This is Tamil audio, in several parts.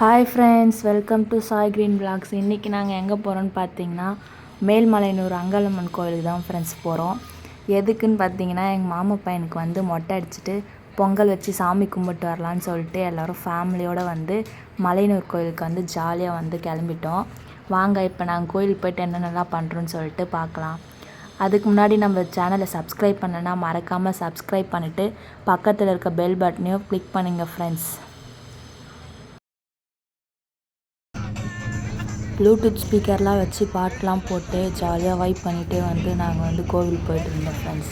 Hi friends welcome to Sai green blocks இன்றைக்கி நாங்கள் எங்கே போகிறோன்னு பார்த்தீங்கன்னா மேல்மலையனூர் அங்காளம்மன் கோயிலுக்கு தான் ஃப்ரெண்ட்ஸ் போகிறோம் எதுக்குன்னு பார்த்தீங்கன்னா எங்கள் மாமா பையனுக்கு வந்து மொட்டை அடிச்சுட்டு பொங்கல் வச்சு சாமி கும்பிட்டு வரலான்னு சொல்லிட்டு எல்லோரும் ஃபேமிலியோடு வந்து மலையனூர் கோயிலுக்கு வந்து ஜாலியாக வந்து கிளம்பிட்டோம். வாங்க இப்போ நாங்கள் கோயிலுக்கு போயிட்டு என்னென்னலாம் பண்ணுறோன்னு சொல்லிட்டு பார்க்கலாம் அதுக்கு முன்னாடி நம்ம சேனலை சப்ஸ்கிரைப் பண்ணனா மறக்காமல் சப்ஸ்கிரைப் பண்ணிவிட்டு பக்கத்தில் இருக்க பெல் பட்டனையும் கிளிக் பண்ணுங்கள் ஃப்ரெண்ட்ஸ் ப்ளூடூத் ஸ்பீக்கர்லாம் வச்சு பாட்டெலாம் போட்டு ஜாலியாக வைப் பண்ணிகிட்டே வந்து நாங்கள் வந்து கோவில் போயிட்டு இருந்தோம் ஃப்ரெண்ட்ஸ்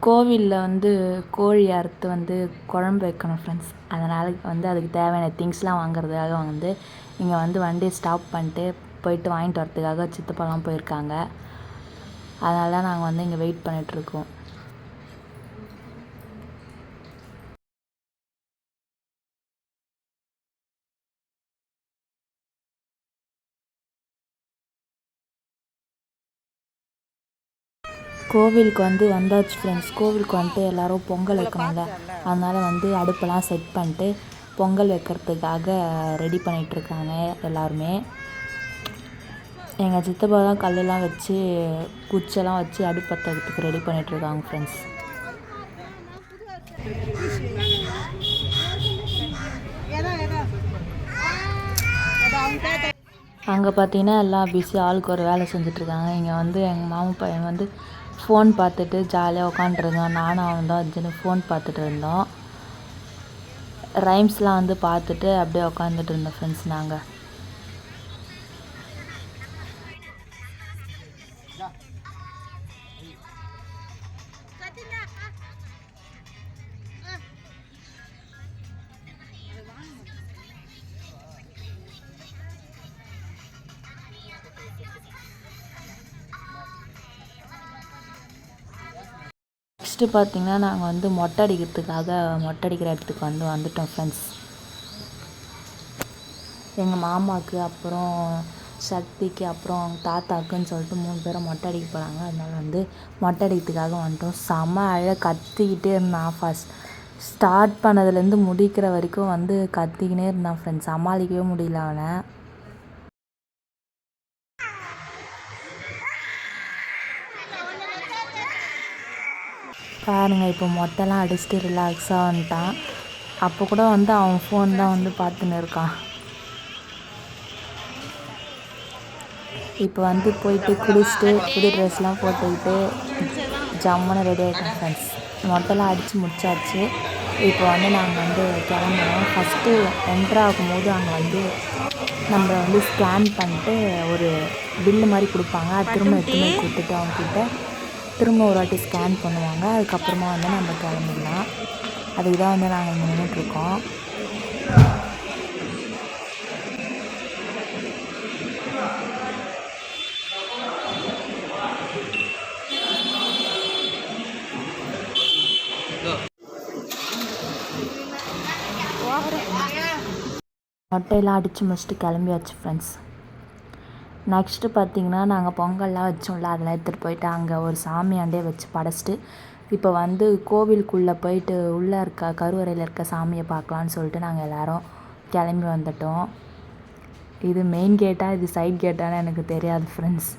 கோவிலில் வந்து கோழி அறுத்து வந்து குழம்பு வைக்கணும் ஃப்ரெண்ட்ஸ் அதனால் வந்து அதுக்கு தேவையான திங்ஸ்லாம் வாங்குறதுக்காக வந்து இங்கே வந்து வண்டியை ஸ்டாப் பண்ணிட்டு போயிட்டு வாங்கிட்டு வரதுக்காக சித்தப்பாலாம் போயிருக்காங்க. அதனால தான் நாங்கள் வந்து இங்கே வெயிட் பண்ணிகிட்ருக்கோம் கோவிலுக்கு வந்து வந்தாச்சு ஃப்ரெண்ட்ஸ் கோவிலுக்கு வந்துட்டு எல்லோரும் பொங்கல் வைக்கணும்ல. அதனால் வந்து அடுப்பெல்லாம் செட் பண்ணிட்டு பொங்கல் வைக்கிறதுக்காக ரெடி பண்ணிகிட்ருக்காங்க எல்லாருமே. எங்கள் சித்தப்பா தான் கல்லெல்லாம் வச்சு குச்செல்லாம் வச்சு அடுப்பத்துறதுக்கு ரெடி பண்ணிகிட்ருக்காங்க ஃப்ரெண்ட்ஸ் அங்கே பார்த்தீங்கன்னா எல்லாம் பிஸி ஆளுக்கு ஒரு வேலை செஞ்சிட்ருக்காங்க. இங்கே வந்து எங்கள் மாமா பையன் வந்து ஃபோன் பார்த்துட்டு ஜாலியாக உட்காந்துருந்தோம் நானும் அவன் தான் வச்சுன்னு ஃபோன் பார்த்துட்டு இருந்தோம். ரைம்ஸ்லாம் வந்து பார்த்துட்டு அப்படியே உட்காந்துட்டு இருந்தோம் ஃப்ரெண்ட்ஸ் நாங்கள் ஃபஸ்ட்டு பார்த்திங்கன்னா நாங்கள் வந்து மொட்டை அடிக்கிறதுக்காக மொட்டை அடிக்கிற இடத்துக்கு வந்து வந்துட்டோம் ஃப்ரெண்ட்ஸ் எங்கள் மாமாவுக்கு அப்புறம் சக்திக்கு அப்புறம் தாத்தாக்குன்னு சொல்லிட்டு மூணு பேரும் மொட்டை அடிக்க போகிறாங்க அதனால் வந்து மொட்டை அடிக்கிறதுக்காக வந்துட்டோம். செம அழ கத்திக்கிட்டே இருந்தான் ஃபஸ்ட் ஸ்டார்ட் பண்ணதுலேருந்து முடிக்கிற வரைக்கும் வந்து கத்திக்கினே இருந்தான் ஃப்ரெண்ட்ஸ் சமாளிக்கவே முடியல அவனை. பாருங்கள் இப்போ மொட்டைலாம் அடிச்சுட்டு ரிலாக்ஸாக வந்துட்டான். அப்போ கூட வந்து அவன் ஃபோன் தான் வந்து பார்த்துன்னு இருக்கான். இப்போ வந்து போயிட்டு குளிச்சுட்டு புது ட்ரெஸ்லாம் போட்டுக்கிட்டு ஜம்முன்னு ரெடி ஆகிட்டோம் ஃப்ரெண்ட்ஸ் மொட்டைலாம் அடித்து முடிச்சாச்சு. இப்போ வந்து நாங்கள் வந்து கிளம்புறோம். ஃபஸ்ட்டு என்ட்ரு ஆகும்போது அங்கே வந்து நம்ம வந்து ஸ்கேன் பண்ணிட்டு ஒரு பில்லு மாதிரி கொடுப்பாங்க. அது திரும்ப எடுத்துன்னு கொடுத்துட்டு அவங்கக்கிட்ட திரும்ப ஒரு வாட்டி ஸ்கேன் பண்ணுவாங்க. அதுக்கப்புறமா வந்து நம்ம கிளம்பிடலாம். அதுக்கு தான் வந்து நாங்கள் இங்கே நின்றுட்டுருக்கோம் மொட்டையெல்லாம் அடித்து முடிச்சுட்டு கிளம்பியாச்சு ஃப்ரெண்ட்ஸ் நெக்ஸ்ட்டு பார்த்திங்கன்னா நாங்கள் பொங்கல்லாம் வச்சோம்ல அதெல்லாம் எடுத்துகிட்டு போயிட்டு அங்கே ஒரு சாமியாண்டே வச்சு படைச்சிட்டு இப்போ வந்து கோவிலுக்குள்ளே போயிட்டு உள்ளே இருக்க கருவறையில் இருக்க சாமியை பார்க்கலான்னு சொல்லிட்டு நாங்கள் எல்லோரும் கிளம்பி வந்துட்டோம். இது மெயின் கேட்டாக இது சைட் கேட்டான்னு எனக்கு தெரியாது ஃப்ரெண்ட்ஸ்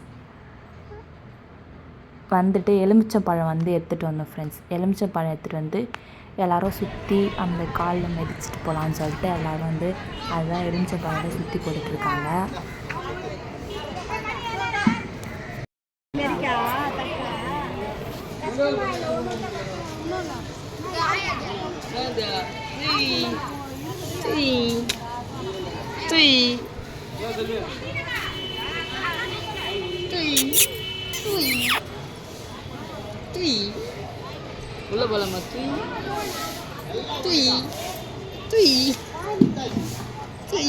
வந்துட்டு எலுமிச்சம்பழம் வந்து எடுத்துகிட்டு வந்தோம் ஃப்ரெண்ட்ஸ் எலுமிச்சம்பழம் எடுத்துகிட்டு வந்து எல்லோரும் சுற்றி அந்த காலில் மிதிச்சிட்டு போகலான்னு சொல்லிட்டு எல்லோரும் வந்து அதுதான் எலுமிச்சம்பழத்தை சுற்றி போட்டுட்ருக்காங்க তুই তুই তুই তুই তুই তুই বলে বলে আমার তুই তুই তুই তুই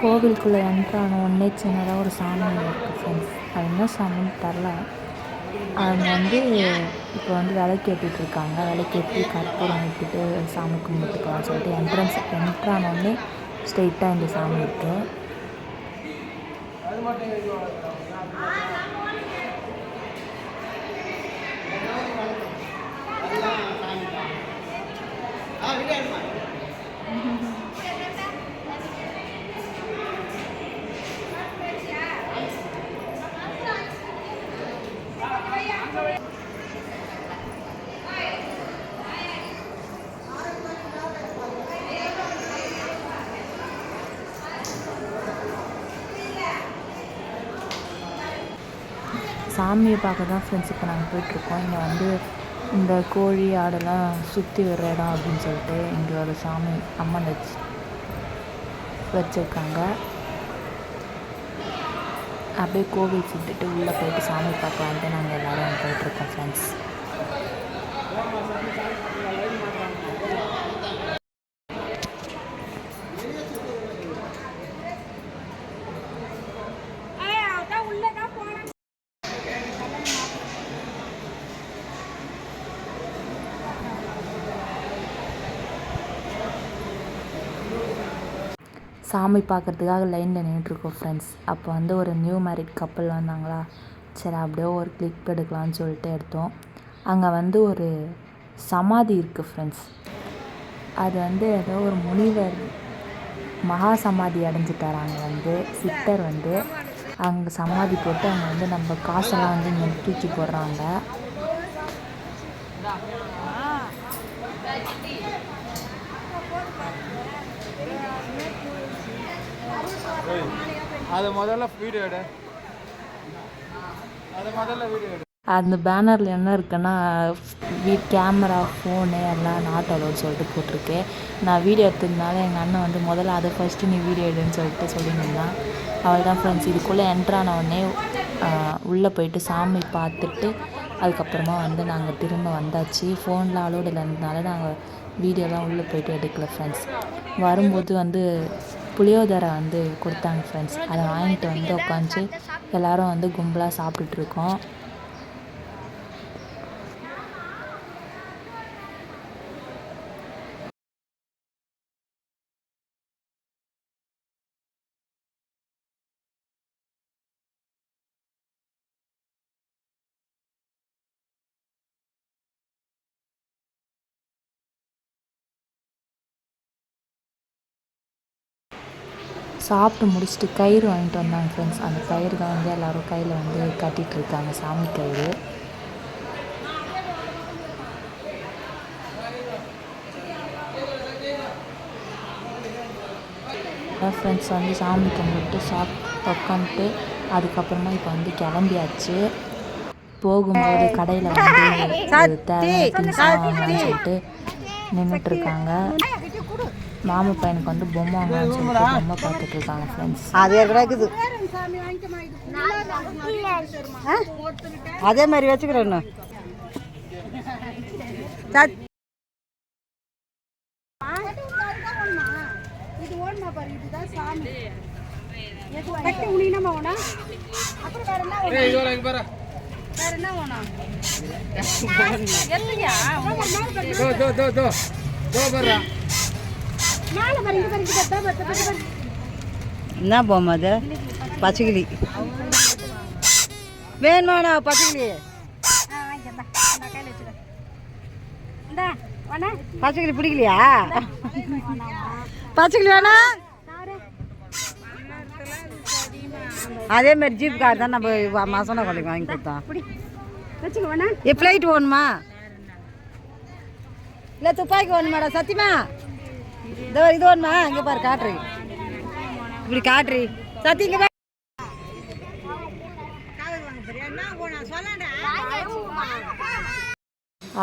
கோவிலுக்குள்ளே என்ட்ரான உடனே சின்னதாக ஒரு சாமி இருக்குது ஃப்ரெண்ட்ஸ் அது என்ன சாமின்னு தெரில அவங்க வந்து இப்போ வந்து விளக்கேற்றிட்டு இருக்காங்க. விளக்கேற்றி கற்பூரம் விட்டுட்டு சாமி கும்பிட்டுக்கலாம்னு சொல்லிட்டு என்ட்ரன்ஸ் என்ட்ரானோடனே ஸ்ட்ரெயிட்டாக இந்த சாமி இருக்குது சாமியை பார்க்க தான் ஃப்ரெண்ட்ஸ் இப்போ நாங்கள் போயிட்டுருக்கோம். இங்கே வந்து இந்த கோழி ஆடெல்லாம் சுற்றி வர்ற இடம் அப்படின்னு சொல்லிட்டு இங்கே ஒரு சாமி அம்மன் வச்சு வச்சுருக்காங்க. அப்படியே கோவில் சுற்றிட்டு உள்ளே போயிட்டு சாமி பார்க்கலான்ட்டு நாங்கள் எல்லோரும் போயிட்டுருக்கோம் ஃப்ரெண்ட்ஸ் சாமி பார்க்கறதுக்காக லைனில் நின்றுட்டுருக்கோம் ஃப்ரெண்ட்ஸ் அப்போ வந்து ஒரு நியூ மேரிட் கப்பல் வந்தாங்களா சரி அப்படியே ஒரு கிளிக் எடுக்கலாம்னு சொல்லிட்டு எடுத்தோம். அங்கே வந்து ஒரு சமாதி இருக்குது ஃப்ரெண்ட்ஸ் அது வந்து ஏதோ ஒரு முனிவர் மகா சமாதி அடைஞ்சிட்டார் அங்கே வந்து. சித்தர் வந்து அங்கே சமாதி போட்டு அங்கே வந்து நம்ம காசெல்லாம் வந்து இங்கே தூக்கி போடுறாங்க. அதை முதல்ல வீடியோ எடு. அதை முதல்ல வீடியோ எடு. அந்த பேனரில் என்ன இருக்குன்னா வீ கேமரா ஃபோனு எல்லாம் நாட் அலோன்னு சொல்லிட்டு போட்டிருக்கு. நான் வீடியோ எடுத்ததுனால எங்கள் அண்ணன் வந்து முதல்ல அதை ஃபஸ்ட்டு நீ வீடியோ எடுன்னு சொல்லிட்டு சொல்லியிருந்தான். அவள் தான் ஃப்ரெண்ட்ஸ் இதுக்குள்ளே என்ட்ரான உடனே உள்ளே போயிட்டு சாமி பார்த்துட்டு அதுக்கப்புறமா வந்து நாங்கள் திரும்ப வந்தாச்சு. ஃபோனில் அலோடு இல்லைன்றதுனால நாங்கள் வீடியோலாம் உள்ளே போயிட்டு எடுக்கல ஃப்ரெண்ட்ஸ் வரும்போது வந்து புளியோதரை வந்து கொடுத்தாங்க ஃப்ரெண்ட்ஸ் அதை வாங்கிட்டு வந்து உட்காந்து எல்லோரும் வந்து கும்பலாக சாப்பிட்டுட்ருக்கோம் சாப்பிட்டு முடிச்சுட்டு கயிறு வாங்கிட்டு வந்தாங்க ஃப்ரெண்ட்ஸ் அந்த கயிறு தான் வந்து எல்லோரும் கையில் வந்து கட்டிகிட்டு இருக்காங்க சாமி கயிறு. ஃப்ரெண்ட்ஸ் வந்து சாமி கும்பிட்டு சாப் உட்காந்துட்டு அதுக்கப்புறமா இப்போ வந்து கிளம்பியாச்சு. போகும்போது கடையில் வந்து வாங்கலாம்னு சொல்லிட்டு நின்றுட்டுருக்காங்க மாமா பையனுக்கு வந்து பொம்மை வாங்கலாம்னு சொல்லிட்டு பொம்மை பார்த்துட்டு இருக்காங்க ஃப்ரெண்ட்ஸ் அது கிடக்குது ஆ? அதே மாதிரி வச்சுக்கிறேன். சத் ஏய் இதோ என்ன பொம்மை அது? பச்சைக்கிளி. வேணுமாண்ணா பச்சைக்கிளி? பச்சைக்கிளி பிடிக்கலையா? பச்சைக்கிளி வேணா. அதே மாதிரி ஜீப் கார் தான் நம்ம மசனா கொள்ளைக்கு வாங்கி கொடுத்தோம். ஏ ஃப்ளைட் வேணுமா? இல்லை துப்பாக்கி வேணுமாடா சத்தியமா? இதோ இது வேணுமா இங்கே பாரு காட்டுறி. இப்படி காட்டுறி. சத்தி இங்கே பாரு.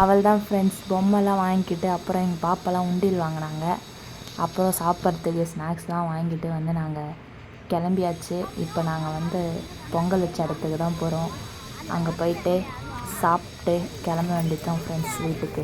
அவள் தான் ஃப்ரெண்ட்ஸ் பொம்மைலாம் வாங்கிக்கிட்டு அப்புறம் எங்கள் பாப்பாலாம் உண்டியல் வாங்கினாங்க. அப்புறம் சாப்பிட்றதுக்கு ஸ்நாக்ஸ்லாம் வாங்கிட்டு வந்து நாங்கள் கிளம்பியாச்சு. இப்போ நாங்கள் வந்து பொங்கல் வச்ச இடத்துக்கு தான் போகிறோம் அங்கே போயிட்டு சாப்பிட்டு கிளம்ப வேண்டியது தான் ஃப்ரெண்ட்ஸ் வீட்டுக்கு.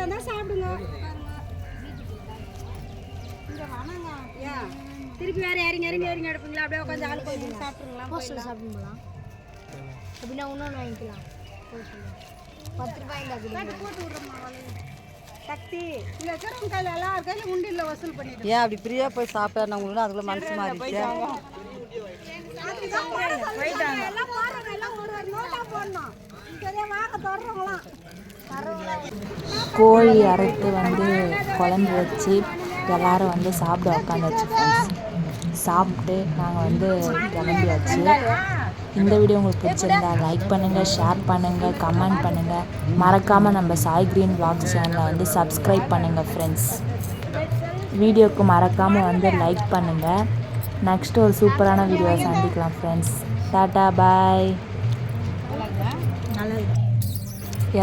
சாப்பிடுதா சாப்பிடுங்க. ஏன்? திருப்பி வேற இறங்கி இறங்கி இறங்கி எடுப்பீங்களா அப்படியே உட்காந்து ஆள் கொஞ்சம் சாப்பிடுங்களா போஸ்டர் சாப்பிடுங்களா அப்படின்னா இன்னொன்று வாங்கிக்கலாம். பத்து ரூபாய் போட்டு விட்றோம்மா சக்தி கையில் எல்லார் கையிலும் உண்டியில் வசூல் பண்ணிட்டு ஏன் அப்படி ஃப்ரீயாக போய் சாப்பிட்டா உங்களுக்கு அதுக்குள்ள மனசு மாறிடுச்சு? போயிட்டாங்க. எல்லாம் போடுறவங்க எல்லாம் ஒரு ஒரு நோட்டா போடணும். இங்கே வாங்க தொடர்றவங்களாம் கோழி அறுத்து வந்து குழம்பு வச்சு எல்லாரும் வந்து சாப்பிட உக்காந்துச்சு ஃப்ரெண்ட்ஸ் சாப்பிட்டு நாங்கள் வந்து கிளம்பியாச்சு. இந்த வீடியோ உங்களுக்கு பிடிச்சிருந்தா லைக் பண்ணுங்கள் ஷேர் பண்ணுங்கள் கமெண்ட் பண்ணுங்கள் மறக்காமல் நம்ம சாய் கிரீன் vlogs சேனலை வந்து சப்ஸ்கிரைப் பண்ணுங்கள் ஃப்ரெண்ட்ஸ் வீடியோக்கு மறக்காமல் வந்து லைக் பண்ணுங்கள் நெக்ஸ்ட் ஒரு சூப்பரான வீடியோவை சந்திக்கலாம் ஃப்ரெண்ட்ஸ் டாட்டா பாய்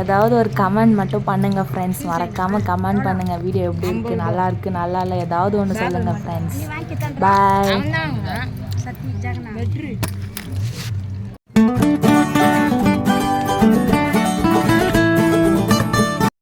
ஏதாவது ஒரு கமெண்ட் மட்டும் பண்ணுங்க ஃப்ரெண்ட்ஸ் மறக்காம கமெண்ட் பண்ணுங்க. வீடியோ எப்படி இருக்கு நல்லா இருக்கு நல்லா இல்லை ஏதாவது ஒன்று சொல்லுங்க ஃப்ரெண்ட்ஸ் பாய்